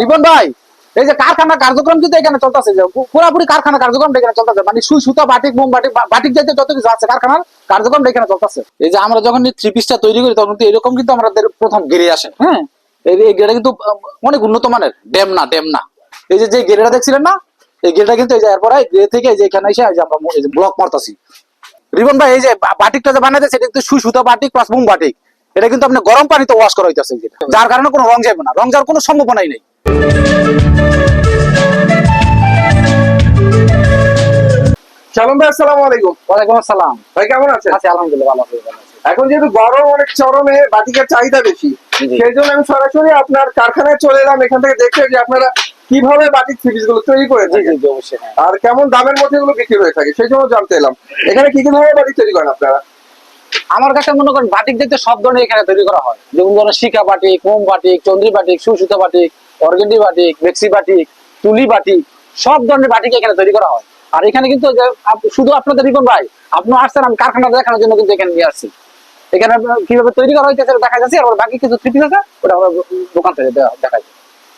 রিপন ভাই এই যে কারখানা কার্যক্রম কিন্তু এখানে চলতেছে যে পুরাপুরি কারখানা কার্যক্রম এখানে চলতেছে মানে সুই সুতা বাটিক মোম বাটিক বাটিক জাতীয় যত কিছু আছে কারখানার কার্যক্রম এখানে চলতেছে। এই যে আমরা যখন থ্রি পিসটা তৈরি করি তখন কিন্তু এরকম কিন্তু আমাদের প্রথম গেড়ে আসে। হ্যাঁ এই গেড়ে কিন্তু অনেক উন্নত মানের। ড্যাম না ড্যাম না। এই যে যে গেড়েটা দেখছিলেন না এই গেড়েটা কিন্তু এই যে এরপরে গেড়ে থেকে এই যে এখানে এসে এই যে আমরা এই যে ব্লক মারতাছি। রিবন ভাই এই যে বাটিকটা যে বানাইছে সেটা কিন্তু সুই সুতা বাটিক প্লাস মোম বাটিক। এটা কিন্তু আপনি গরম পানিতে ওয়াশ করা হইতেছে যার কারণে কোনো রং যাবে না। রং যাওয়ার কোনো সম্ভাবনাই নেই। ভাই আসসালামু আলাইকুম। ওয়ালাইকুম আসসালাম। ভাই কেমন আছেন? আছি আলহামদুলিল্লাহ ভালো আছি এখন যেহেতু গরম অনেক চরমে বাটিকের চাহিদা বেশি। সেই জন্য আমি সরাসরি আপনার কারখানায় চলে এলাম এখান থেকে দেখে যে আপনারা কীভাবে বাটিকগুলো তৈরি করে থাকেন। হ্যাঁ। আর কেমন দামের মধ্যে এগুলো বিক্রি হয়ে থাকে সেই জন্য জানতে এলাম। এখানে কি কি ধরনের বাটিক তৈরি করেন আপনারা? আমার কাছে মনে করেন বাটিক দেখতে সব ধরনের এখানে তৈরি করা হয়। যেমন ধরেন শিকা বাটিক মোম বাটিক চন্দ্রী বাটিক সুসুতা বাটিক অর্গেন্ডি বাটিক বেক্সি বাটিক তুলি বাটিক সব ধরনের বাটিক এখানে তৈরি করা হয়। আর এখানে কিন্তু শুধু আপনাদের রিপন ভাই আপনি আসছেন আমি কারখানা দেখানোর জন্য কিন্তু এখানে নিয়ে আসছি। এখানে কীভাবে তৈরি করা হয়েছে সেটা দেখা যাচ্ছে আর বাকি কিছু থ্রি পিস আছে ওটা আমরা দোকান থেকে দেওয়া- দেখাই।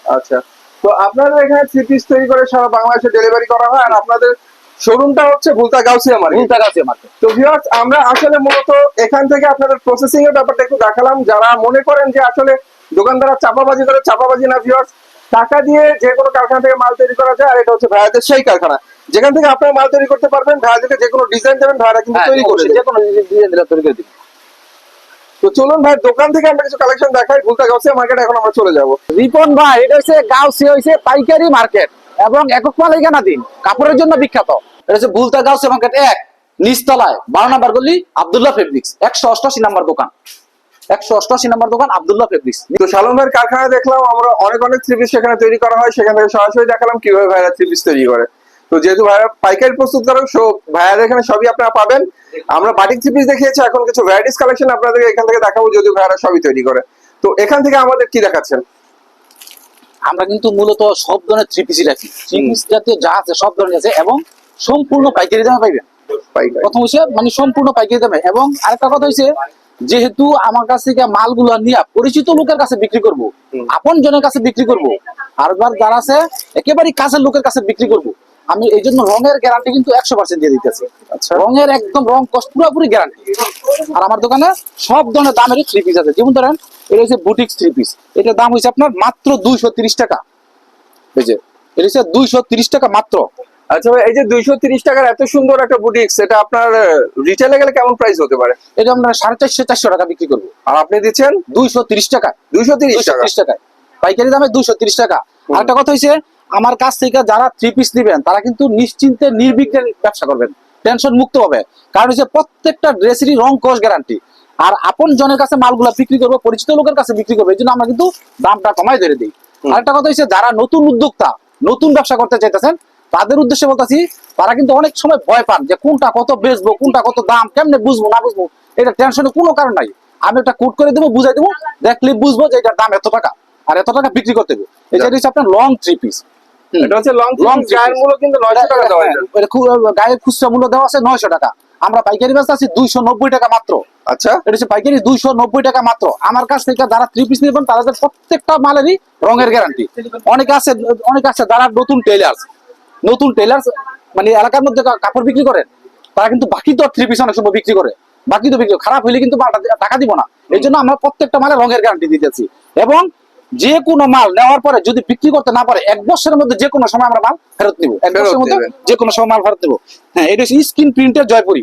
আচ্ছা। তো আপনাদের এখানে থ্রি পিস তৈরি করে সারা বাংলাদেশে ডেলিভারি করা হয় আর আপনাদের শোরুমটা হচ্ছে ভুলতা গাউসিয়া মার্কেট ভুল টাকা আছে মাত্র তো ভিউয়ার্স আমরা আসলে মূলত এখান থেকে আপনাদের প্রসেসিং এর ব্যাপারটা একটু দেখালাম যারা মনে করেন যে আসলে দোকানদাররা চাপাবাজি করে চাপাবাজি না ভিউয়ার্স টাকা দিয়ে যে কোনো কারখানা থেকে মাল তৈরি করা যায় আর এটা হচ্ছে ভাইয়াদের সেই কারখানা। যেখান থেকে আপনারা মাল তৈরি করতে পারবেন ভাইয়াদেরকে যে কোনো ডিজাইন দেবেন ভাইয়ারা কিন্তু হ্যাঁ, তৈরি করে যে কোনো ডিজাইন দিলে তৈরি করে দিবে। তো চলুন ভাই দোকান থেকে আমরা কিছু কালেকশন দেখাই ভুলতা গাউসিয়া মার্কেট এখন আমরা চলে যাব। রিপন ভাই এটা হচ্ছে গাউসি হয়েছে পাইকারি মার্কেট এবং একক মালিকানা দিন কাপড়ের জন্য বিখ্যাত। এটা হচ্ছে বুলতা গাউসি মার্কেট এক নিচতলায় বারো নাম্বার গলি আব্দুল্লাহ ফেব্রিক্স একশো অষ্টআশি নাম্বার দোকান। একশো অষ্টআশি নাম্বার দোকান আব্দুল্লাহ ফেব্রিক্স তো শালম ভাইয়ের কারখানা দেখলাম আমরা অনেক অনেক থ্রি পিস সেখানে তৈরি করা হয় সেখান থেকে সরাসরি দেখালাম কীভাবে ভাইরা থ্রি পিস তৈরি করে। তো যেহেতু ভাইরা পাইকারি প্রস্তুত করেন সো ভাইয়াদের এখানে সবই আপনারা পাবেন। আমরা বাটিক থ্রি পিস দেখিয়েছি এখন কিছু ভ্যারাইটিস কালেকশন আপনাদের এখান থেকে দেখাবো যদি ভাইরা সবই তৈরি করে। তো এখান থেকে আমাদের কি দেখাচ্ছেন? আমরা কিন্তু মূলত সব ধরনের থ্রি পিসই রাখি। থ্রি পিস জাতীয় যা আছে সব ধরনের আছে এবং সম্পূর্ণ পাইকারি দামে পাইবেন। প্রথম হচ্ছে মানে সম্পূর্ণ পাইকারি দামে। এবং আরেকটা কথা হচ্ছে যেহেতু আমার কাছ থেকে মালগুলো নিয়ে পরিচিত লোকের কাছে বিক্রি করব আপন জনের কাছে বিক্রি করব আর এবার যারা আছে একেবারে কাছের লোকের কাছে বিক্রি করব। আমি এই জন্য রঙের গ্যারান্টি কিন্তু একশো পার্সেন্ট দিয়ে দিতেছি। আচ্ছা। রঙের একদম রং কষ্ট পুরোপুরি গ্যারান্টি আর আমার দোকানে সব ধরনের দামের থ্রি পিস আছে। যেমন ধরেন এটা হচ্ছে বুটিক্স থ্রি পিস এটার দাম হচ্ছে আপনার মাত্র দুইশো তিরিশ টাকা। যে এটা হচ্ছে দুইশো তিরিশ টাকা মাত্র। আচ্ছা ভাই এই যে দুইশো তিরিশ টাকার এত সুন্দর একটা বুটিক্স এটা আপনার রিটেলে গেলে কেমন প্রাইস হতে পারে? এটা আমরা সাড়ে চারশো চারশো টাকা বিক্রি করব। আর আপনি দিচ্ছেন? দুইশো তিরিশ টাকা। দুইশো তিরিশ টাকা? টাকায়। পাইকারি দামে দুইশো তিরিশ টাকা। হুম। আরেকটা কথা হচ্ছে আমার কাছ থেকে যারা থ্রি পিস নিবেন তারা কিন্তু নিশ্চিন্তে নির্বিঘ্নে ব্যবসা করবেন। টেনশন মুক্ত হবে। কারণ হচ্ছে প্রত্যেকটা ড্রেসেরই রং কোষ গ্যারান্টি আর আপন জনের কাছে মালগুলা বিক্রি করব পরিচিত লোকের কাছে বিক্রি করব এই জন্য আমরা কিন্তু দামটা কমাই ধরে দিই। আরেকটা কথা হচ্ছে যারা নতুন উদ্যোক্তা নতুন ব্যবসা করতে চাইতেছেন তাদের উদ্দেশ্যে বলতেছি তারা কিন্তু অনেক সময় ভয় পান যে কোনটা কত বেচবো কোনটা কত দাম কেমনে বুঝব না বুঝব। এটা টেনশনের কোনো কারণ নাই। আমি একটা কোট করে দেবো বুঝাই দেবো দেখলে বুঝব যে এটার দাম এত টাকা আর এত টাকা বিক্রি করতে হবে। এটা হচ্ছে আপনার লং থ্রি পিস এটা হচ্ছে লং লং গায়ের মূল্য কিন্তু নয়শো টাকা দেওয়া যায় গায়ের খুচরা মূল্য দেওয়া আছে নয়শো টাকা। আমরা পাইকারি ব্যবসা আছি দুইশো নব্বই টাকা মাত্র। আচ্ছা। এটা হচ্ছে পাইকারি দুইশো নব্বই টাকা মাত্র। আমার কাছ থেকে যারা থ্রি পিস নেবেন তাদের প্রত্যেকটা মালেরই রঙের গ্যারান্টি অনেকে আছে অনেকে আছে যারা নতুন টেলার্স নতুন টেলার্স মানে এলাকার মধ্যে কাপড় বিক্রি করেন তারা কিন্তু বাকি তো থ্রি পিস অনেক সময় বিক্রি করে। বাকি তো বিক্রি খারাপ হইলে কিন্তু টাকা দিব না। এই জন্য আমরা প্রত্যেকটা মালে রঙের গ্যারান্টি দিতেছি। এবং যে কোনো মাল নেওয়ার পরে যদি বিক্রি করতে না পারে এক বছরের মধ্যে যে কোনো সময় আমরা মাল ফেরত নিব। এক বছরের মধ্যে। যে কোনো সময় মাল ফেরত দেবো। হ্যাঁ এটা হচ্ছে স্ক্রিন প্রিন্টের জয়পুরি।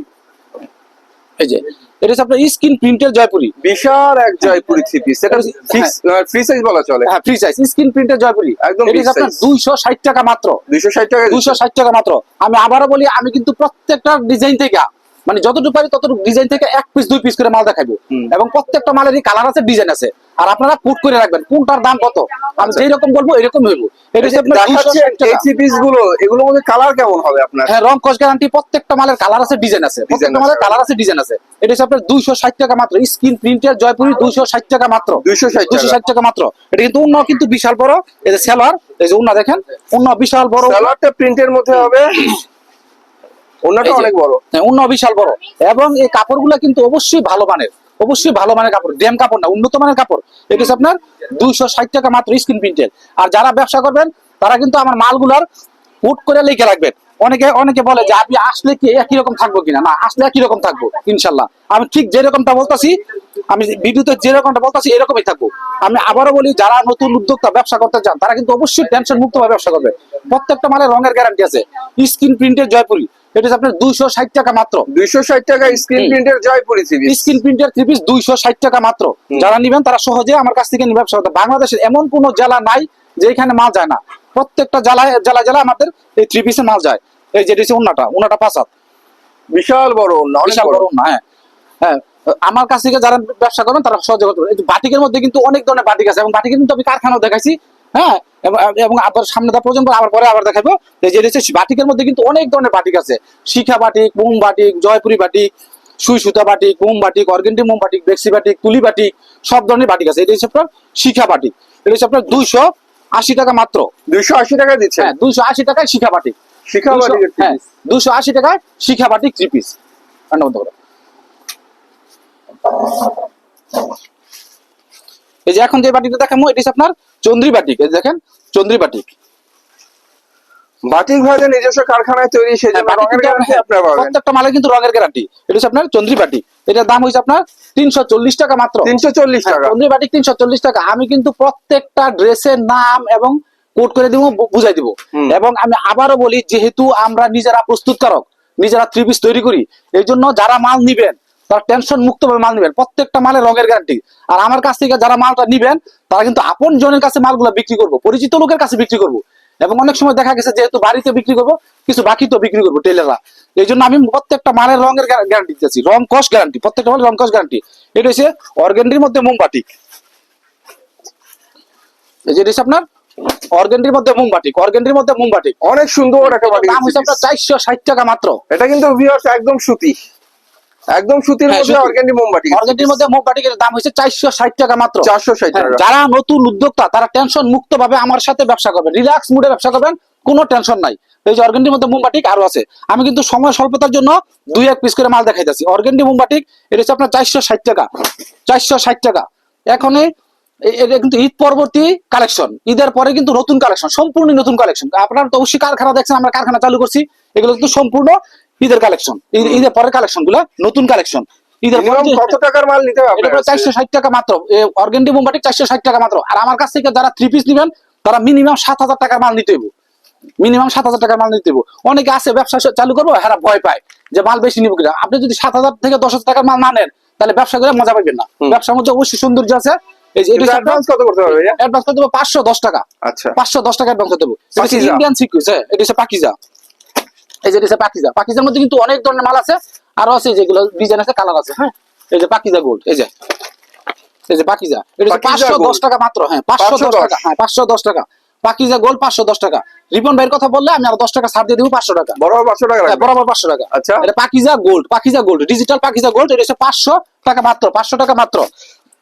এই যে এটা হচ্ছে আপনার স্কিন প্রিন্টের জয়পুরি। বিশাল এক জয়পুরি থ্রি পিস এটা ফিক্স ফ্রি সাইজ বলা চলে। হ্যাঁ ফ্রি সাইজ স্কিন প্রিন্টের জয়পুরি। একদম এটা হচ্ছে আপনার size। দুইশো ষাট টাকা মাত্র। দুইশো ষাট টাকা দুইশো ষাট টাকা মাত্র। আমি আবারও বলি আমি কিন্তু প্রত্যেকটা ডিজাইন থেকে মানে যতটুকু পারি ততটুকু ডিজাইন থেকে এক পিস দুই পিস করে মাল দেখাবো এবং প্রত্যেকটা মালেরই কালার আছে ডিজাইন আছে। আর আপনারা পুট করে রাখবেন। কোনটার দাম কত? আমি যেই রকম বলব এরকম হইব। এটা হচ্ছে আপনার 260 দেখাচ্ছেন টাকা। এই থ্রি পিসগুলো এগুলোর মধ্যে কালার কেমন হবে আপনার? হ্যাঁ রং কস গ্যারান্টি প্রত্যেকটা মালের কালার আছে ডিজাইন আছে। প্রত্যেকটা মালের কালার আছে ডিজাইন আছে। এটা হচ্ছে আপনার দুইশো ষাট টাকা মাত্র। স্ক্রিন প্রিন্টের জয়পুরি দুইশো ষাট টাকা মাত্র। দুইশো ষাট দুইশো ষাট টাকা মাত্র। এটা কিন্তু বিশাল বড়। এই যে সেলার এই যে উন্ন দেখেন উন্ন বিশাল বড়। প্রিন্টের মধ্যে হবে। ওনাটা অনেক বড়। হ্যাঁ, উন্ন বিশাল বড়। এবং এই কাপড়গুলো কিন্তু অবশ্যই ভালো মানের। অবশ্যই ভালো মানের কাপড়। ড্যাম কাপড় না উন্নত মানের কাপড়। এটা আপনার দুইশো ষাট টাকা মাত্র স্ক্রিন প্রিন্টের। আর যারা ব্যবসা করবেন তারা কিন্তু আমার মালগুলার করে লিখে রাখবেন। অনেকে অনেকে বলে যে আপনি আসলে কি একই রকম থাকব কিনা? না আসলে একই রকম থাকব ইনশাল্লাহ। আমি ঠিক যেরকমটা বলতাছি আমি ভিডিওতে যেরকমটা বলতাছি এরকমই থাকব। আমি আবারও বলি যারা নতুন উদ্যোক্তা ব্যবসা করতে চান তারা কিন্তু অবশ্যই টেনশন মুক্ত ভাবে ব্যবসা করবে। প্রত্যেকটা মালের রঙের গ্যারান্টি আছে। স্ক্রিন প্রিন্টের জয়পুরি। এটা আপনার দুইশো ষাট টাকা মাত্র। দুইশো ষাট টাকা স্ক্রিন হুম। প্রিন্টের জয়পুরি থ্রি স্ক্রিন প্রিন্টের থ্রি পিস দুইশো ষাট টাকা মাত্র। যারা নিবেন তারা সহজে আমার কাছ থেকে বাংলাদেশের এমন কোন জেলা নাই যে এখানে মাল যায় না। প্রত্যেকটা জেলায় জেলা জেলা আমাদের এই থ্রি পিসের মাল যায়। এই যে হচ্ছে উন্নাটা উন্নাটা পাঁচাত বিশাল বড় অনেক বিশাল বড়। উন্না হ্যাঁ। হ্যাঁ আমার কাছ থেকে যারা ব্যবসা করবেন তারা সহজে করতে। বাটিকের মধ্যে কিন্তু অনেক ধরনের বাটিক আছে। এবং বাটিকের কিন্তু আমি কারখানাও দেখাইছি। হ্যাঁ? এবং আবার সামনে দা পর্যন্ত আবার পরে আবার দেখাবো। যে বাটিকের মধ্যে কিন্তু অনেক ধরনের বাটিক আছে। শিখা বাটিক মোম বাটিক জয়পুরি বাটিক সুই সুতা বাটিক মোম বাটিক অর্গেন্ডি মোম বাটিক বেক্সি বাটিক তুলি বাটিক সব ধরনের বাটিক আছে। এটা হচ্ছে আপনার শিখা বাটিক। এটা হচ্ছে আপনার দুইশো আশি টাকা মাত্র। দুইশো আশি টাকা দিচ্ছেন? হ্যাঁ দুইশো আশি টাকায় শিখা বাটিক। শিখা দুইশো- three হ্যাঁ। দুশো আশি টাকায় শিখা বাটিক থ্রি পিস বন্ধ করো। এই যে এখন যে বাটিকটা দেখাবো এটি হচ্ছে আপনার চন্দ্রী বাটিক এই দেখেন চন্দ্রী বাটিক বাটিক নিজস্ব কারখানায় তৈরি হ্যাঁ, রঙের গ্যারান্টি আপনারা পাবেন। প্রত্যেকটা মালে কিন্তু রঙের গ্যারান্টি এটা হচ্ছে আপনার চন্দ্রী বাটিক এটার দাম হয়েছে আপনার তিনশো চল্লিশ টাকা মাত্র। তিনশো চল্লিশ হ্যাঁ, টাকা। চন্দ্রী বাটিক তিনশো চল্লিশ টাকা। আমি কিন্তু প্রত্যেকটা ড্রেসের নাম এবং কোড করে দিব বুঝাই দিব। এবং আমি আবারও বলি যেহেতু আমরা নিজেরা প্রস্তুতকারক নিজেরা থ্রি পিস তৈরি করি এই জন্য যারা মাল নিবেন তারা টেনশন মুক্ত ভাবে মাল নিবেন। প্রত্যেকটা মালের রঙের গ্যারান্টি আর আমার কাছ থেকে যারা মালটা নিবেন তারা কিন্তু আপন জনের কাছে মালগুলো বিক্রি করব পরিচিত লোকের কাছে বিক্রি করব। এবং অনেক সময় দেখা গেছে যেহেতু বাড়িতে বিক্রি করব কিছু বাকি তো বিক্রি করব টেলাররা এই জন্য আমি প্রত্যেকটা মালের রঙের গ্যারান্টি দিতেছি। রং কস গ্যারান্টি প্রত্যেকটা মালের রং কস গ্যারান্টি এটা হচ্ছে অর্গেন্ডির মধ্যে মোমবাটিক এই যে হচ্ছে আপনার অর্গেন্ডির মধ্যে মোমবাটিক অর্গেন্ডির মধ্যে মোমবাটিক অনেক সুন্দর একটা দাম হচ্ছে আপনার চারশো ষাট টাকা মাত্র। এটা কিন্তু একদম সুতি। একদম সুতির হ্যাঁ, মধ্যে। অর্গানিক মোমবাটি অর্গেন্ডির মধ্যে দাম হচ্ছে চারশো ষাট টাকা মাত্র। চারশো ষাট হ্যাঁ, টাকা যারা নতুন উদ্যোক্তা তারা টেনশন মুক্ত ভাবে আমার সাথে ব্যবসা করবেন। রিল্যাক্স মুডে ব্যবসা করবেন কোনো টেনশন নাই। এই যে মধ্যে মোমবাটিক আরও আছে। আমি কিন্তু সময় স্বল্পতার জন্য দুই এক পিস করে মাল দেখাইতেছি। অর্গেন্ডি মোমবাটিক এটা হচ্ছে আপনার চারশো ষাট টাকা। চারশো ষাট টাকা। এখন এটা কিন্তু ঈদ পরবর্তী কালেকশন ঈদের পরে কিন্তু নতুন কালেকশন সম্পূর্ণ নতুন কালেকশন আপনারা তো অবশ্যই কারখানা দেখছেন আমরা কারখানা চালু করছি। এগুলো কিন্তু সম্পূর্ণ ঈদের কালেকশন ঈদের পরের কালেকশনগুলা নতুন কালেকশন ঈদের কত টাকার মাল নিতে হবে এটা আপনার কাছে? চারশো ষাট টাকা মাত্র। অর্গেন্ডি মোমবাটি চারশো ষাট টাকা মাত্র। আর আমার কাছ থেকে যারা থ্রি পিস নিবেন তারা মিনিমাম সাত হাজার টাকার মাল নিতে হইব। মিনিমাম সাত হাজার টাকার মাল নিতে হইব। অনেকে আছে ব্যবসা চালু করব হ্যাঁ ভয় পায় যে মাল বেশি নিব কিনা। আপনি যদি সাত হাজার থেকে দশ হাজার টাকার মাল না নেন তাহলে ব্যবসা করে মজা পাবেন না। ব্যবসার মধ্যে অবশ্যই সৌন্দর্য আছে। অ্যাডভান্স কত করতে হবে অ্যাডভান্স করতে হবে পাঁচশো দশ টাকা। আচ্ছা। পাঁচশো দশ টাকা অ্যাডভান্স করতে হবে ইন্ডিয়ান হ্যাঁ এটা হচ্ছে পাকিজা। এই যে পাকিজা। পাকিজার মধ্যে কিন্তু অনেক ধরনের মাল আছে। আরও আছে যেগুলো ডিজাইন আছে কালার আছে হ্যাঁ? এই যে পাকিজা গোল্ড এই যে। এই যে পাকিজা। এটা পাঁচশো দশ টাকা মাত্র হ্যাঁ পাঁচশো দশ টাকা হ্যাঁ পাঁচশো দশ টাকা। পাকিজা গোল্ড পাঁচশো দশ টাকা। রিপন ভাইয়ের কথা বললে আমি আর দশ টাকা ছাড় দিয়ে দেবো পাঁচশো টাকা। বড় পাঁচশো টাকা হ্যাঁ, বরাবর পাঁচশো টাকা। আচ্ছা। এটা Pakiza gold Pakiza gold digital Pakiza gold এটা হচ্ছে পাঁচশো টাকা মাত্র পাঁচশো টাকা মাত্র।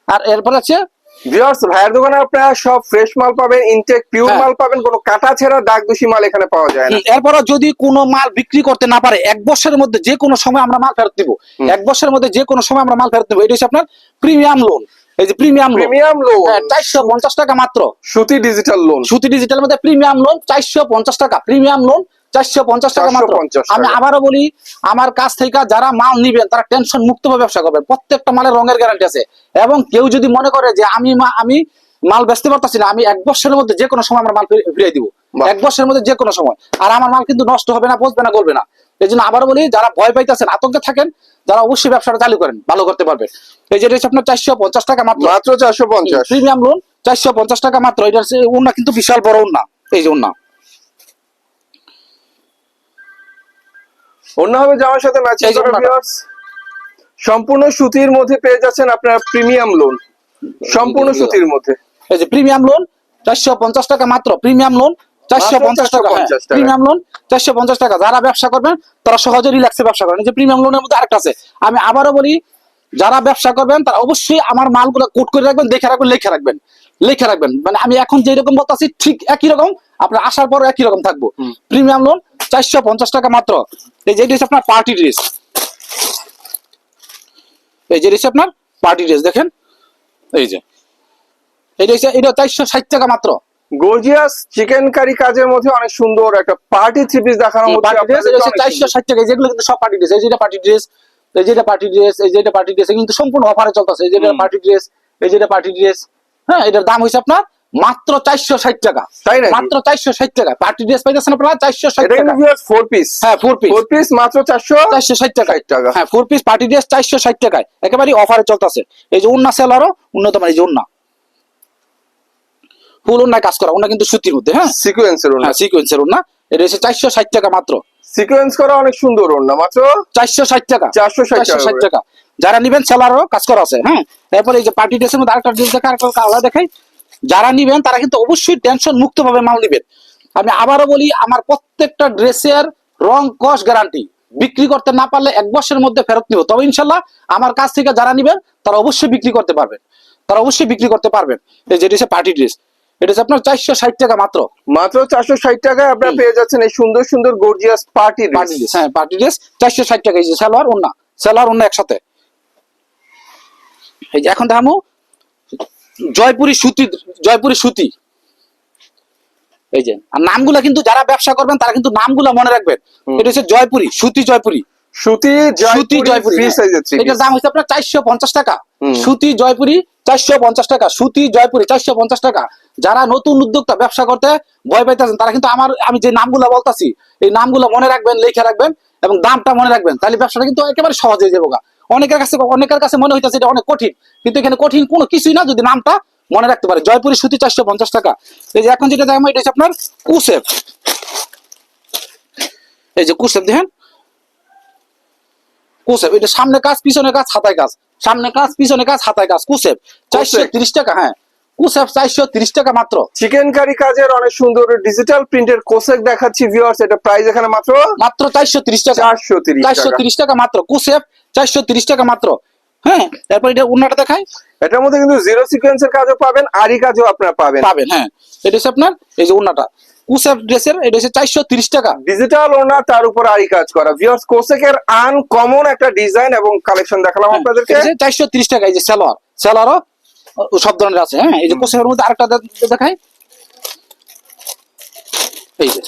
আর এরপর আছে ভিউয়ার্স ভাইয়ের দোকানে আপনারা সব ফ্রেশ মাল পাবেন ইনটেক পিওর হ্যাঁ। মাল পাবেন কোনো কাটা ছেঁড়া দাগ দোষী মাল এখানে পাওয়া যায় না। এরপরও যদি কোনো মাল বিক্রি করতে না পারে এক বছরের মধ্যে যে কোনো সময় আমরা মাল ফেরত দিব। এক বছরের মধ্যে যে কোনো সময় আমরা মাল ফেরত দিব। এটা হচ্ছে আপনার প্রিমিয়াম লোন এই যে প্রিমিয়াম লোন প্রিমিয়াম লোন চারশো পঞ্চাশ টাকা মাত্র। সুতি ডিজিটাল লোন সুতি ডিজিটাল মধ্যে প্রিমিয়াম লোন চারশো পঞ্চাশ টাকা। প্রিমিয়াম লোন চারশো পঞ্চাশ টাকা মাত্র। আমি আবারও বলি আমার কাছ থেকে যারা মাল নিবেন তারা টেনশন মুক্ত ভাবে ব্যবসা করবেন। প্রত্যেকটা মালের রঙের গ্যারান্টি আছে। এবং কেউ যদি মনে করে যে আমি আমি মাল বেচতে পারতাছি না আমি এক বছরের মধ্যে যে কোনো সময় আমার মাল ফিরিয়ে দিব। এক বছরের মধ্যে যে কোনো সময়। আর আমার মাল কিন্তু নষ্ট হবে না বসবে না গলবে না। এই জন্য আবারও বলি যারা ভয় পাইতেছেন আতঙ্কে থাকেন যারা অবশ্যই ব্যবসাটা চালু করেন ভালো করতে পারবেন। এই যেটা হচ্ছে আপনার চারশো পঞ্চাশ টাকা মাত্র। মাত্র চারশো পঞ্চাশ। প্রিমিয়াম লোন চারশো পঞ্চাশ টাকা মাত্র। এটা হচ্ছে উন্না কিন্তু বিশাল বড় উন্না এই যে উন্না অন্য হবে জামার সাথে ম্যাচিং এই করা ভিউয়ার্স সম্পূর্ণ সুতির মধ্যে পেয়ে যাচ্ছেন আপনারা প্রিমিয়াম লোন সম্পূর্ণ সুতির মধ্যে। এই যে প্রিমিয়াম লোন চারশো পঞ্চাশ টাকা মাত্র। প্রিমিয়াম লোন চারশো পঞ্চাশ টাকা 450 টাকা। প্রিমিয়াম লোন চারশো পঞ্চাশ টাকা। যারা ব্যবসা করবেন তারা সহজে রিল্যাক্সে ব্যবসা করেন। এই যে প্রিমিয়াম লোনের মধ্যে আরেকটা আছে। আমি আবারও বলি যারা ব্যবসা করবেন তারা অবশ্যই আমার মালগুলো কোট করে রাখবেন দেখে রাখবেন লেখা রাখবেন। লেখা রাখবেন। মানে আমি এখন যে রকম বলতেছি ঠিক একই রকম। আপনার আসার পর একই রকম থাকব। প্রিমিয়াম লোন চারশো পঞ্চাশ টাকা মাত্র। এই যে হচ্ছে আপনার পার্টি ড্রেস এই যে হচ্ছে আপনার পার্টি ড্রেস দেখেন। এই যে। এটা চারশো ষাট টাকা মাত্র। গর্জিয়াস চিকেন কারি কাজের মধ্যে অনেক সুন্দর একটা পার্টি থ্রি পিস দেখানোর মধ্যে ড্রেস চারশো ষাট টাকা। যেগুলো কিন্তু সব পার্টি ড্রেস এই যেটা পার্টি ড্রেস এই যেটা পার্টি ড্রেস এই যেটা পার্টি ড্রেস কিন্তু সম্পূর্ণ অফারে চলতেছে। এই যেটা পার্টি ড্রেস এই যেটা পার্টি ড্রেস হ্যাঁ এটার দাম হয়েছে আপনার মাত্র চারশো ষাট টাকা। তাই নাকি? মাত্র চারশো ষাট টাকা। পার্টি ড্রেস পাইতেছেন আপনারা? চারশো ষাট টাকা। ফোর পিস হ্যাঁ ফোর পিস ফোর পিস মাত্র চারশো চারশো ষাট টাকা। টাকা। হ্যাঁ ফোর পিস পার্টি ড্রেস চারশো ষাট টাকায়। একেবারে অফারে চলতেছে। এই যে উন্না সেলারও উন্নত মানে এই যে উন্না। ফুল উন্নায় কাজ করা উন্না কিন্তু সুতির মধ্যে হ্যাঁ? সিকোয়েন্সের হ্যাঁ সিকোয়েন্সের উন্না। এটা হচ্ছে চারশো ষাট টাকা মাত্র। সিকোয়েন্স করা অনেক সুন্দর ওড়না মাত্র চারশো ষাট টাকা। চারশো ষাট টাকা যারা নিবেন সেলারও কাজ করা আছে হ্যাঁ? তারপরে এই যে পার্টি ড্রেসের মধ্যে আরেকটা ড্রেস দেখা আরেকটা কালার দেখাই। যারা নিবেন তারা কিন্তু অবশ্যই টেনশন মুক্ত ভাবে মাল নিবেন। আমি আবারও বলি আমার প্রত্যেকটা ড্রেসের রং কস গ্যারান্টি বিক্রি করতে না পারলে এক বছরের মধ্যে ফেরত নিব। তবে ইনশাল্লাহ আমার কাছ থেকে যারা নিবেন তারা অবশ্যই বিক্রি করতে পারবেন। তারা অবশ্যই বিক্রি করতে পারবেন। এই যে এটা হচ্ছে পার্টি ড্রেস এটা হচ্ছে আপনার চারশো ষাট টাকা মাত্র। মাত্র চারশো ষাট টাকায় আপনারা পেয়ে যাচ্ছেন এই সুন্দর সুন্দর গর্জিয়াস পার্টি পার্টি ড্রেস হ্যাঁ পার্টি ড্রেস চারশো ষাট টাকা এই যে সালোয়ার ওন্না সালোয়ার ওন্না একসাথে। এই যে এখন দেখামো। জয়পুরি সুতি জয়পুরি সুতি। এই যে আর নামগুলা কিন্তু যারা ব্যবসা করবেন তারা কিন্তু নামগুলা মনে রাখবেন। এটা হচ্ছে জয়পুরি সুতি জয়পুরি। সুতি সুতি জয়পুরি এটার দাম হচ্ছে আপনার চারশো পঞ্চাশ টাকা। সুতি জয়পুরি চারশো পঞ্চাশ টাকা। সুতি জয়পুরি চারশো পঞ্চাশ টাকা। যারা নতুন উদ্যোক্তা ব্যবসা করতে ভয় পাইতেছেন তারা কিন্তু আমার আমি যে নামগুলো বলতাছি এই নামগুলো মনে রাখবেন লিখে রাখবেন এবং দামটা মনে রাখবেন। তাহলে ব্যবসাটা কিন্তু একেবারে সহজ হয়ে যাব। অনেকের কাছে অনেকের কাছে মনে হইতেছে এটা অনেক কঠিন। কিন্তু এখানে কঠিন কোনো কিছুই না, যদি নামটা মনে রাখতে পারে। জয়পুরি সুতি চারশো পঞ্চাশ টাকা। এই যে এখন যেটা দাম এটা হচ্ছে আপনার কুসেফ এই যে কুসেফ দেখেন। কুসেপ এটা সামনে কাজ, পিছনে কাজ, হাতায় কাজ। সামনে কাজ, পিছনে কাজ, হাতায় কাজ। কুসেপ চারশো টাকা হ্যাঁ। কুসেপ চারশো তিরিশ টাকা মাত্র। চিকেন কারি কাজের অনেক সুন্দর ডিজিটাল প্রিন্টের কোসেক দেখাচ্ছি ভিউয়ার্স এটা প্রাইস এখানে মাত্র মাত্র চারশো তিরিশ টাকা। চারশো তিরিশ চারশো তিরিশ টাকা মাত্র। কুসেপ চারশো তিরিশ টাকা মাত্র। হ্যাঁ তারপর এটা উন্নাটা দেখাই। এটার মধ্যে কিন্তু জিরো সিকোয়েন্সের কাজও পাবেন আরি কাজও আপনারা পাবেন। পাবেন হ্যাঁ। এটা হচ্ছে আপনার এই যে উন্নাটা কুসেপ ড্রেসের এটা হচ্ছে চারশো তিরিশ টাকা। ডিজিটাল ওনা তার উপর আরি কাজ করা। ভিউয়ার্স কোসেকের আনকমন একটা ডিজাইন এবং কালেকশন দেখালাম আপনাদেরকে। চারশো তিরিশ টাকা এই যে সেলোয়ার সেলোয়ারও সব ধরনের আছে হ্যাঁ? এই যে কোষের মধ্যে আরেকটা দেখাই। এই যে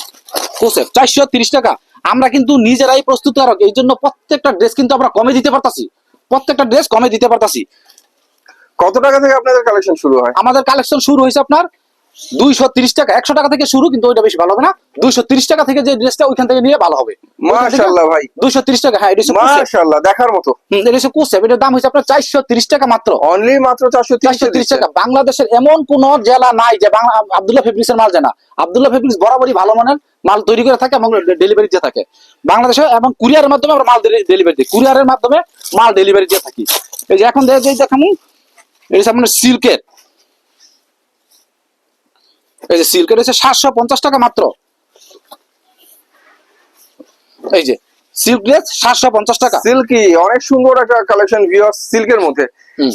কোষের চারশো তিরিশ টাকা। আমরা কিন্তু নিজেরাই প্রস্তুত প্রস্তুতকারক এই জন্য প্রত্যেকটা ড্রেস কিন্তু আমরা কমে দিতে পারতাছি। প্রত্যেকটা ড্রেস কমে দিতে পারতাছি। কত টাকা থেকে আপনাদের কালেকশন শুরু হয়? আমাদের কালেকশন শুরু হয়েছে আপনার দুইশো তিরিশ টাকা একশো টাকা থেকে শুরু কিন্তু ওইটা বেশি ভালো হবে না। দুইশো তিরিশ টাকা থেকে যে ড্রেসটা ওইখান থেকে নিয়ে ভালো হবে। মাশাআল্লাহ ভাই। দুইশো তিরিশ টাকা হ্যাঁ এটা হচ্ছে দেখার মতো। এটা হচ্ছে কুসেপ এটার দাম হচ্ছে আপনার চারশো তিরিশ টাকা মাত্র। অনলি মাত্র চারশো চারশো তিরিশ তিরিশ টাকা। বাংলাদেশের এমন কোন জেলা নাই যে বাংলা আবদুল্লাহ ফেব্রিক্সের মাল জানা। আবদুল্লাহ ফেব্রিক্স বরাবরই ভালো মানের মাল তৈরি করে থাকে এবং ডেলিভারি দিয়ে থাকে। বাংলাদেশে এবং কুরিয়ারের মাধ্যমে আমরা মাল ডেলিভারি দিই। কুরিয়ারের মাধ্যমে মাল ডেলিভারি দিয়ে থাকি। এই যে এখন দেখে দেখামু যে আপনার সিল্কের এই যে সিল্কের হচ্ছে সাতশো পঞ্চাশ টাকা মাত্র। এই যে সিল্ক ড্রেস সাতশো পঞ্চাশ টাকা। সিল্কি অনেক সুন্দর একটা কালেকশন সিল্কের মধ্যে।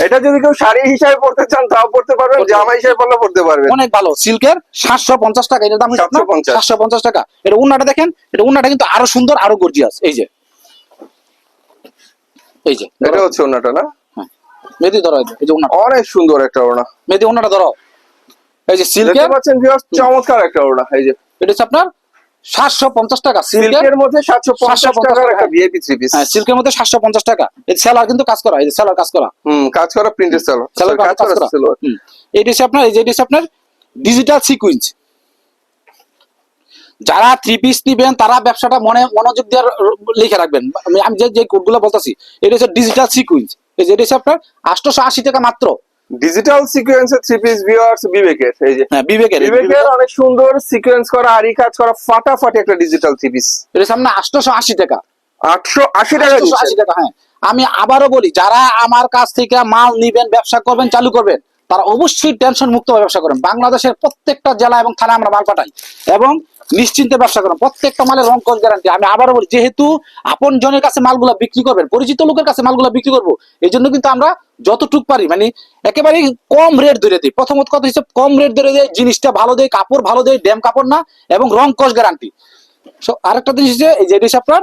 এটা যদি কেউ শাড়ি হিসাবে পড়তে চান তাও পড়তে পারবেন জামা হিসাবে পড়লে পড়তে পারবেন। অনেক ভালো। সিল্কের সাতশো পঞ্চাশ টাকা এটার দাম সাতশো পঞ্চাশ। টাকা। এটা উন্নাটা দেখেন এটা উন্নাটা কিন্তু আরও সুন্দর আরও গর্জিয়াস এই যে। এই যে। এটা হচ্ছে ওনাটা না? হ্যাঁ। মেহেদি ধরো এই যে- উন্নাটা। অনেক সুন্দর একটা ওড়না। মেহেদি উন্নাটা ধরো। এই যে পাচ্ছেন ভিউয়ার্স চমৎকার একটা ওড়না এই যে এটা হচ্ছে আপনার সাতশো পঞ্চাশ টাকা সিল্কের মধ্যে 750 টাকার একটা ভিআইপি থ্রি পিস হ্যাঁ সিল্কের মধ্যে সাতশো পঞ্চাশ টাকা। এই সেলার কিন্তু কাজ করা এই যে সেলার কাজ করা। হুম কাজ করা প্রিন্টেড সালোয়ার সেলার কাজ করা হচ্ছে আপনার এই যে এটা হচ্ছে আপনার ডিজিটাল সিকুয়েন্স যারা থ্রি পিস নিবেন তারা ব্যবসাটা মনে মনোযোগ দিয়ে লিখে রাখবেন। আমি আমি যে যে কোডগুলো বলতেছি এটা হচ্ছে ডিজিটাল সিকুয়েন্স এই যে এটা হচ্ছে আপনার আটশোশো আশি টাকা মাত্র। ডিজিটাল সিকোয়েন্সের থ্রি পিস ভিউয়ার্স বিবেকের এই যে। হ্যাঁ বিবেকের বিবেকের। অনেক সুন্দর সিকোয়েন্স করা আরি কাজ করা ফাটাফাটি একটা ডিজিটাল থ্রি পিস এটা আটশোশো আশি টাকা। আটশো আশি টাকা 880 দিচ্ছে। টাকা হ্যাঁ। আমি আবারও বলি যারা আমার কাছ থেকে মাল নিবেন ব্যবসা করবেন চালু করবেন তারা অবশ্যই টেনশন মুক্ত ব্যবসা করেন। বাংলাদেশের প্রত্যেকটা জেলা এবং থানায় আমরা মাল পাঠাই। এবং নিশ্চিন্তে ব্যবসা করেন। প্রত্যেকটা মালের রং কস গ্যারান্টি আমি আবার বলি, যেহেতু আপন জনের কাছে মালগুলা বিক্রি করবেন, পরিচিত লোকের কাছে মালগুলা বিক্রি করব এই জন্য কিন্তু আমরা যতটুক পারি মানে একেবারে কম রেট ধরে দিই। প্রথমত কথা হিসেবে কম রেট ধরে দেয় জিনিসটা ভালো দেয় কাপড় ভালো দেয় ড্যাম কাপড় না, এবং রং কস গ্যারান্টি আরেকটা জিনিস হচ্ছে, এই যে আপনার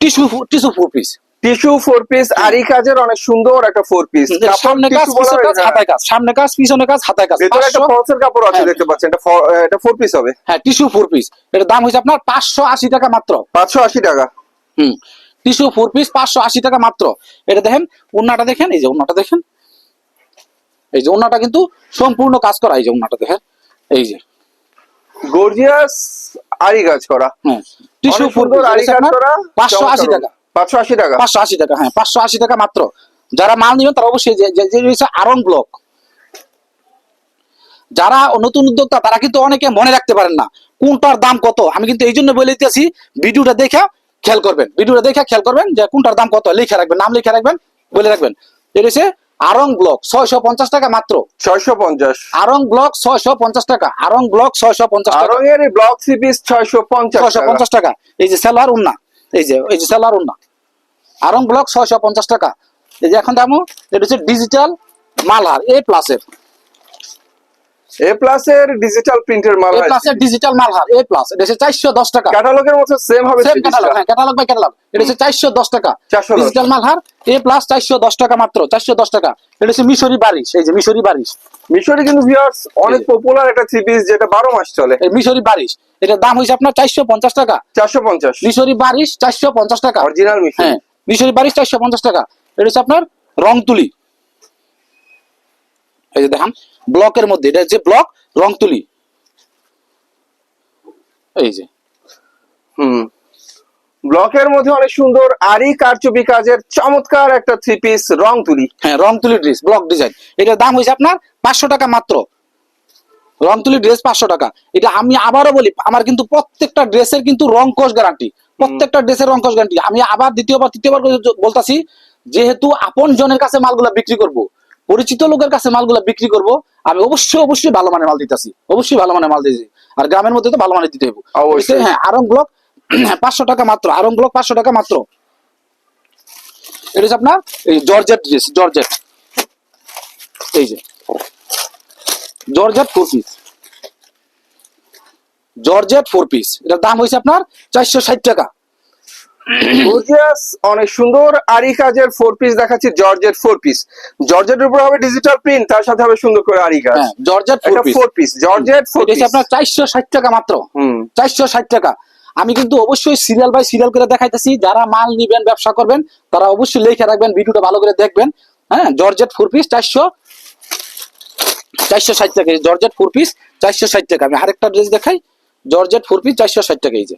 tissue tissue four piece tissue four piece আরি কাজের অনেক সুন্দর একটা ফোর পিস। সামনে কাজ পিছনে কাজ হাতায় কাজ। সামনে কাজ পিছনে কাজ হাতায় কাজ। ভেতরে একটা ফলসের কাপড় আছে হ্যাঁ। দেখতে পাচ্ছেন। এটা এটা ফোর পিস হবে। হ্যাঁ টিস্যু ফোর পিস এটার দাম হয়েছে আপনার পাঁচশো আশি টাকা মাত্র। পাঁচশো আশি টাকা। হুম। টিস্যু ফোর পিস পাঁচশো আশি টাকা মাত্র। এটা দেখেন উন্নাটা দেখেন এই যে উন্নাটা দেখেন। এই যে উন্নাটা কিন্তু সম্পূর্ণ কাজ করা এই যে উন্নাটা দেখেন। এই যে। গর্জিয়াস আরি কাজ করা। হ্যাঁ। টিস্যু ফোর সুন্দর আরি কাজ করা। পাঁচশো আশি টাকা। পাঁচশো আশি টাকা। পাঁচশো আশি টাকা হ্যাঁ পাঁচশো আশি টাকা মাত্র। যারা মাল নেবেন তারা অবশ্যই যে রয়েছে আরং ব্লক। যারা নতুন উদ্যোক্তা তারা কিন্তু অনেকে মনে রাখতে পারেন না কোনটার দাম কত। আমি কিন্তু এই জন্য বলে দিতেছি ভিডিওটা দেখে খেয়াল করবেন। ভিডিওটা দেখে খেয়াল করবেন যে কোনটার দাম কত লিখে রাখবেন নাম লিখে রাখবেন বলে রাখবেন। এটা হচ্ছে আরং ব্লক ছয়শো পঞ্চাশ টাকা মাত্র। ছয়শো পঞ্চাশ। আরং ব্লক ছয়শো পঞ্চাশ টাকা। আরং ব্লক ছয়শো পঞ্চাশ টাকা। আরং এর ব্লক থ্রি পিস ছয়শো পঞ্চাশ ছয়শো পঞ্চাশ টাকা। এই যে সেলার উন্না। এই যে এই যে সেলার না আরং ব্লক ছয়শো পঞ্চাশ টাকা। এই যে এখন দামও, এটা হচ্ছে ডিজিটাল মালহার এ প্লাসের এ প্লাস এর ডিজিটাল প্রিন্টের মাল এ প্লাসের ডিজিটাল মালহার এ প্লাস এটা হচ্ছে চারশো দশ টাকা। ক্যাটালগের মতো সেম হবে সেম ক্যাটালগ হ্যাঁ ক্যাটালগ বাই ক্যাটালগ এটা হচ্ছে চারশো দশ টাকা। 410 ডিজিটাল মালহার এ প্লাস চারশো দশ টাকা মাত্র চারশো দশ টাকা। এটা হচ্ছে মিশরি বারিশ এই যে মিশরি বারিশ। মিশরি কিন্তু ভিউয়ার্স অনেক পপুলার একটা থ্রি পিস যেটা বারো মাস চলে। এই মিশরি বারিশ এটার দাম হয়েছে আপনার চারশো পঞ্চাশ টাকা। চারশো পঞ্চাশ। মিশরি বারিশ চারশো পঞ্চাশ টাকা। অরিজিনাল মিশরি। হ্যাঁ মিশরি বারিশ চারশো পঞ্চাশ টাকা। এটা হচ্ছে আপনার রং তুলি এই যে দেখান ব্লকের মধ্যে এটা যে ব্লক রং তুলি এই যে হুম। ব্লকের মধ্যে অনেক সুন্দর আরি কারচুপি কাজের চমৎকার একটা থ্রি পিস রং তুলি হ্যাঁ রং তুলি ড্রেস ব্লক ডিজাইন এটার দাম হয়েছে আপনার পাঁচশো টাকা মাত্র। রং তুলি ড্রেস পাঁচশো টাকা। এটা আমি আবারও বলি আমার কিন্তু প্রত্যেকটা ড্রেসের কিন্তু রং কোষ গ্যারান্টি প্রত্যেকটা ড্রেসের রং কোষ গ্যারান্টি আমি আবার দ্বিতীয়বার তৃতীয়বার বলতাছি যেহেতু আপন জনের কাছে মালগুলা বিক্রি করব পরিচিত লোকের কাছে মালগুলা বিক্রি করব আমি অবশ্যই অবশ্যই ভালো মানের মাল দিতেছি। অবশ্যই ভালো মানের মাল দিতেছি। আর গ্রামের মধ্যে তো ভালো মানের দিতে হবে। হ্যাঁ আরং ব্লক পাঁচশো টাকা মাত্র আরং ব্লক পাঁচশো টাকা মাত্র। এটা হচ্ছে আপনার এই জর্জেট ড্রেস জর্জেট। এই যে। Georgette four piece georgette four piece এটার দাম হয়েছে আপনার চারশো ষাট টাকা। গর্জিয়াস অনেক সুন্দর। আরি কাজের ফোর পিস দেখাচ্ছি জর্জেট ফোর পিস জর্জেটের উপর হবে ডিজিটাল প্রিন্ট তার সাথে হবে সুন্দর করে আরি কাজ georgette four piece georgette four piece আপনার চারশো ষাট টাকা মাত্র। চারশো ষাট টাকা। আমি কিন্তু অবশ্যই সিরিয়াল বাই সিরিয়াল করে দেখাইতেছি। যারা মাল নিবেন ব্যবসা করবেন তারা অবশ্যই লিখে রাখবেন ভিডিওটা ভালো করে দেখবেন। হ্যাঁ জর্জেট ফোর পিস চারশো চারশো ষাট টাকা। জর্জেট ফোর পিস চারশো ষাট টাকা। আমি আরেকটা ড্রেস দেখাই জর্জেট ফোর পিস চারশো ষাট টাকা এই যে।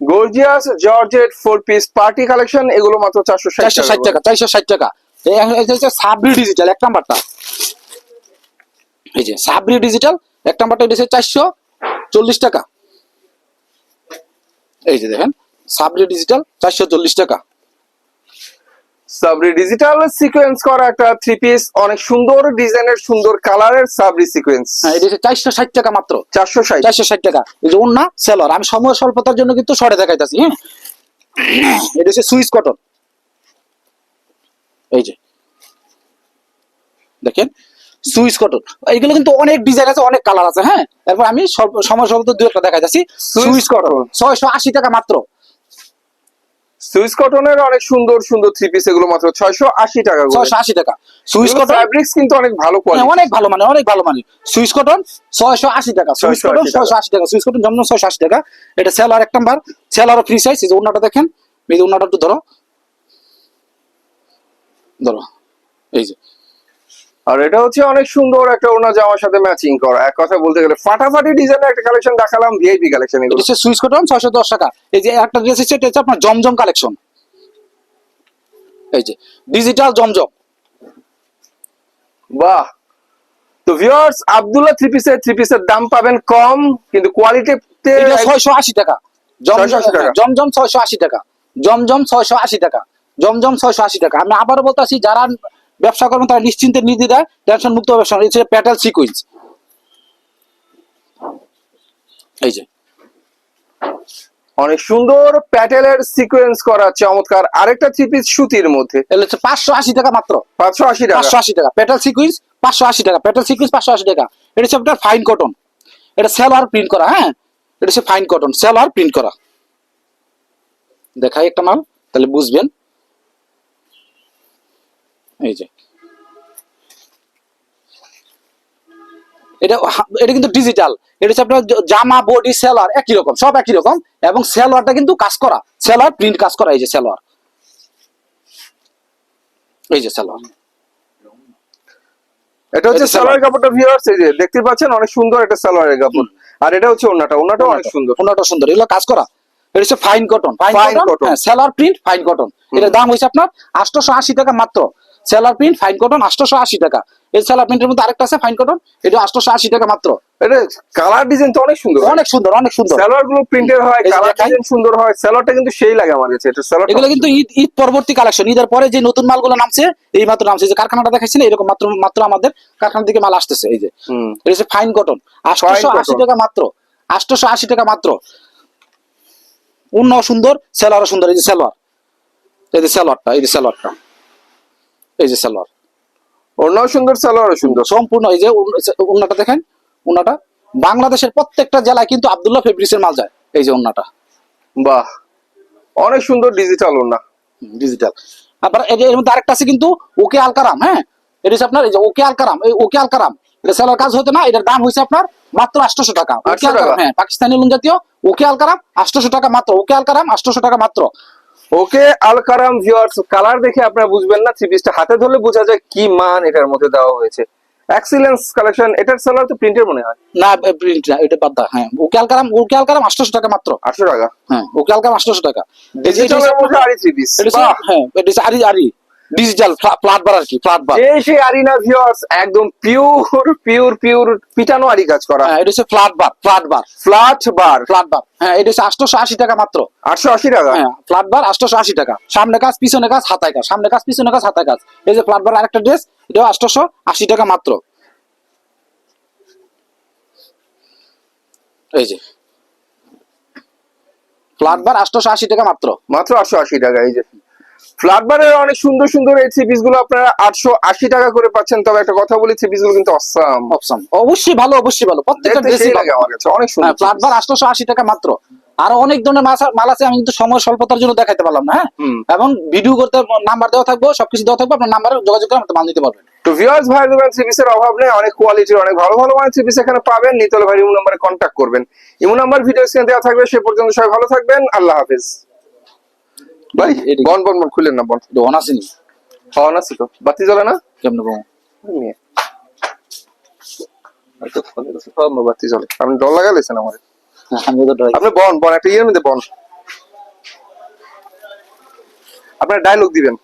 Gorgeous georgette four piece party collection এগুলো মাত্র চারশো চারশো ষাট টাকা। চারশো ষাট টাকা। সাবরি ডিজিটাল এক নাম্বারটা। এই যে সাবরি ডিজিটাল এক নাম্বারটা এটা চারশো চল্লিশ টাকা। এই যে দেখেন সাবরি ডিজিটাল চারশো চল্লিশ টাকা। সাবরি ডিজিটাল সিকোয়েন্স করা একটা থ্রি পিস অনেক সুন্দর ডিজাইনের সুন্দর কালারের সাবরি সিকোয়েন্স হ্যাঁ এটা চারশো ষাট টাকা মাত্র। চারশো ষাট। চারশো ষাট টাকা। এই যে অন্য সেলর আমি সময় স্বল্পতার জন্য কিন্তু শর্টে দেখাইতেছি হ্যাঁ? এটা হচ্ছে সুইস কটন এই যে। দেখেন সুইস কটন এইগুলো কিন্তু অনেক ডিজাইন আছে অনেক কালার আছে হ্যাঁ? এরপর আমি সময় স্বল্প দু একটা দেখাইতেছি। সুইস কটন ছয়শো আশি টাকা মাত্র। সুইস কটনের অনেক সুন্দর সুন্দর থ্রি পিস এগুলো মাত্র ছয়শো আশি টাকা করে। ছয়শো আশি টাকা। সুইস কটন ফ্যাব্রিক্স কিন্তু অনেক ভালো হ্যাঁ, কোয়ালিটি অনেক ভালো মানে অনেক ভালো মানে সুইস কটন ছয়শো আশি টাকা। সুইস 680 কটন টাকা। ছয়শো আশি টাকা। সুইস কটন যেমন ছয়শো আশি টাকা। এটা সেলার এক নাম্বার। সেলারও ফ্রি সাইজ এই যে ওনাটা দেখেন এই যে ওনাটা একটু ধরো। ধরো। এই যে। আর এটা হচ্ছে অনেক সুন্দর একটা ওনা জামার সাথে ম্যাচিং করা। এক কথা বলতে গেলে ফাটাফাটি ডিজাইনের একটা কালেকশন দেখালাম ভিআইপি কালেকশন এগুলো। হচ্ছে সুইস কটন ছয়শো দশ টাকা। এই যে একটা ড্রেস হচ্ছে এটা আপনার জমজম কালেকশন এই যে ডিজিটাল জমজম। বাহ। তো ভিউয়ার্স আব্দুল্লাহ থ্রি পিসের থ্রি পিসের দাম পাবেন কম কিন্তু কোয়ালিটিতে এটা ছয়শো আশি টাকা। জমজম 680 টাকা। জমজম ছয়শো আশি টাকা। জমজম ছয়শো আশি টাকা। জমজম ছয়শো আশি টাকা। আমি আবারও বলতেছি যারা ব্যবসা করবেন তারা নিশ্চিন্তে নির্দ্বিধায় টেনশন মুক্ত ব্যবসা এই হচ্ছে প্যাটেল সিকুইন্স এই যে। অনেক সুন্দর প্যাটেলের সিকোয়েন্স করা চমৎকার। আরেকটা থ্রি পিস সুতির মধ্যে। হচ্ছে পাঁচশো আশি টাকা মাত্র। পাঁচশো আশি টাকা। পাঁচশো আশি টাকা। প্যাটেল সিকুইন্স পাঁচশো আশি টাকা। প্যাটেল সিকুইন্স পাঁচশো আশি টাকা। এটা হচ্ছে আপনার ফাইন কটন এটা সেলার প্রিন্ট করা হ্যাঁ? এটা হচ্ছে ফাইন কটন সেলার প্রিন্ট করা। দেখাই একটা মাল তাহলে বুঝবেন। এই যে। এটা এটা কিন্তু ডিজিটাল এটা হচ্ছে আপনার জামা বডি সেলার একই রকম সব একই রকম। এবং সেলোয়ারটা কিন্তু কাজ করা। সেলোয়ার প্রিন্ট কাজ করা এই যে সেলোয়ার এই যে সেলোয়ার এটা হচ্ছে সালোয়ার কাপড়টা ভিউয়ার্স এই যে দেখতে পাচ্ছেন অনেক সুন্দর একটা সালোয়ারের কাপড়। আর এটা হচ্ছে ওন্নাটা ওন্নাটাও অনেক সুন্দর। ওনাটা সুন্দর। এগুলো কাজ করা। এটা হচ্ছে ফাইন কটন ফাইন কটন সেলার প্রিন্ট ফাইন কটন এটার দাম হয়েছে আপনার আটশোশো আশি টাকা মাত্র। সেলার প্রিন্ট ফাইন কটন আটশোশো আশি টাকা। এই সেলার প্রিন্টের মধ্যে আরেকটা আছে ফাইন কটন এটা আটশোশো আশি টাকা মাত্র। এটা কালার ডিজাইন তো অনেক সুন্দর। অনেক সুন্দর অনেক সুন্দর। সালোয়ারগুলো প্রিন্টের হয় কালার ডিজাইন সুন্দর হয় কিন্তু সেই লাগে আমার কাছে এটা সালোয়ার এগুলো কিন্তু ঈদ ঈদ পরবর্তী কালেকশন ঈদের পরে যে নতুন মালগুলো নামছে এই মাত্র নামছে। যে কারখানাটা এরকম মাত্র মাত্র আমাদের কারখানা থেকে মাল আসতেছে এই যে। হুম। এটা হচ্ছে ফাইন কটন আটশোশো আশি টাকা মাত্র আটশোশো আশি টাকা মাত্র। উন্নও সুন্দর সুন্দর এই যে সেলোয়ার এই যে এই যে এই যে সেলোয়ার। ওনাও সুন্দর সালোয়ারও সুন্দর। সম্পূর্ণ এই যে উন্নাটা দেখেন উন্নাটা। বাংলাদেশের প্রত্যেকটা জেলায় কিন্তু আব্দুল্লাহ ফেব্রিক্সের মাল যায় এই যে উন্নাটা। বাহ অনেক সুন্দর ডিজিটাল ওনা ডিজিটাল আবার এর এর মধ্যে আরেকটা আছে কিন্তু ওকে আলকারাম হ্যাঁ? এটা হচ্ছে আপনার এই যে ওকে আলকারাম এই ওকে আলকারাম এটা সেলার কাজ হতো না এটার দাম হয়েছে আপনার মাত্র আটশোশো টাকা। 800 টাকা? হ্যাঁ পাকিস্তানি লুন জাতীয় ওকে আলকারাম আটশোশো টাকা মাত্র ওকে আলকারাম আটশোশো টাকা মাত্র। ওকে আলকারাম ভিউয়ার্স কালার দেখে আপনারা বুঝবেন না থ্রি পিসটা হাতে ধরলে বোঝা যায় কি মান এটার মধ্যে দেওয়া হয়েছে। এক্সিলেন্স কালেকশন এটার সেলার তো প্রিন্টের মনে হয়? না প্রিন্ট না এটা বাদ দা হ্যাঁ। ওকে আলকারাম ওকে আলকারাম আটশোশো টাকা মাত্র। আটশো টাকা? হ্যাঁ ওকে আলকারাম আটশোশো টাকা। এই ডিজিটালের মধ্যে আরি থ্রি পিস হ্যাঁ এটা আরি আরি ডিজিটাল ফ্ল্যাট বার আর কি ফ্ল্যাট বার যে সেই আরিনা ভিউয়ার্স একদম পিওর পিওর পিওর পিটানো আরি কাজ করা। হ্যাঁ এটা হচ্ছে flat bar flat bar flat bar flat bar হ্যাঁ এটা হচ্ছে আটশোশো আশি টাকা মাত্র। আটশো আশি টাকা? হ্যাঁ ফ্ল্যাট বার আটশোশো আশি টাকা। সামনে কাজ পিছনে কাজ হাতায় কাজ। সামনে কাজ পিছনে কাজ হাতায় কাজ। এই যে ফ্ল্যাট বার আরেকটা ড্রেস এটাও আটশোশো আশি টাকা মাত্র। এই যে। ফ্ল্যাট বার আটশোশো আশি টাকা মাত্র। মাত্র আটশো আশি টাকা এই যে। ফ্ল্যাট বারের অনেক সুন্দর সুন্দর এই থ্রি পিসগুলো আপনারা আটশো আশি টাকা করে পাচ্ছেন। তবে একটা কথা বলি থ্রি পিসগুলো কিন্তু অসাম অপশন অবশ্যই ভালো অবশ্যই ভালো। প্রত্যেকটা ড্রেসই লাগে আমার কাছে অনেক সুন্দর ফ্ল্যাট বার আটশোশো আশি টাকা মাত্র। আরও অনেক ধরনের মাল আছে আমি কিন্তু সময় স্বল্পতার জন্য দেখাতে পারলাম না হ্যাঁ? এবং ভিডিও করতে নাম্বার দেওয়া থাকব সবকিছু দেওয়া থাকবে আপনার নাম্বারে যোগাযোগ করে মাল দিতে পারবেন। তো ভিউয়ার্স ভাই দোকান পিসের অভাব নেই অনেক কোয়ালিটির অনেক ভালো ভালো মানের পিস এখানে পাবেন। নিতল ভাই ইমো নাম্বারে কন্ট্যাক্ট করবেন। ইমো নাম্বার ভিডিও স্ক্রিনে দেওয়া থাকবে সে পর্যন্ত সবাই ভালো থাকবেন আল্লাহ হাফেজ। ভাই। বন বন বন খুলেন না বন? অন আসেনি না তো। বাতি জ্বলে না? কেমন বাতি জ্বলে। আপনি লাগালেছেন আমার আমি আপনি বন বন একটা ইয়ের মধ্যে বন। আপনার ডায়লগ দিবেন।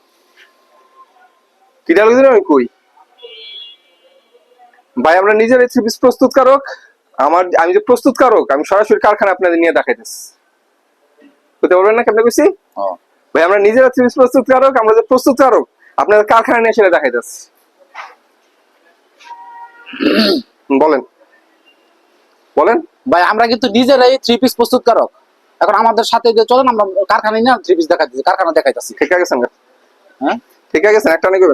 কি ডায়লগ দিবেন আমি কই? ভাই আমরা নিজের থ্রি পিস প্রস্তুতকারক। আমার আমি যে প্রস্তুতকারক আমি সরাসরি কারখানা আপনাদের নিয়ে দেখাইতেছি। বুঝতে পারবেন না কেমন কইছি? ভাই আমরা নিজেরা হচ্ছে প্রস্তুত প্রস্তুতকারক আমরা যে প্রস্তুতকারক আপনাদের কারখানা নিয়ে সেটা দেখাই যাচ্ছে। বলেন। বলেন। ভাই আমরা কিন্তু নিজেরাই থ্রি পিস প্রস্তুত প্রস্তুতকারক। এখন আমাদের সাথে যে চলেন আমরা কারখানায় না থ্রি পিস দেখাই দিচ্ছি কারখানা দেখাইতেছি ঠিক আছে হ্যাঁ? ঠিক আছে একটা নাকি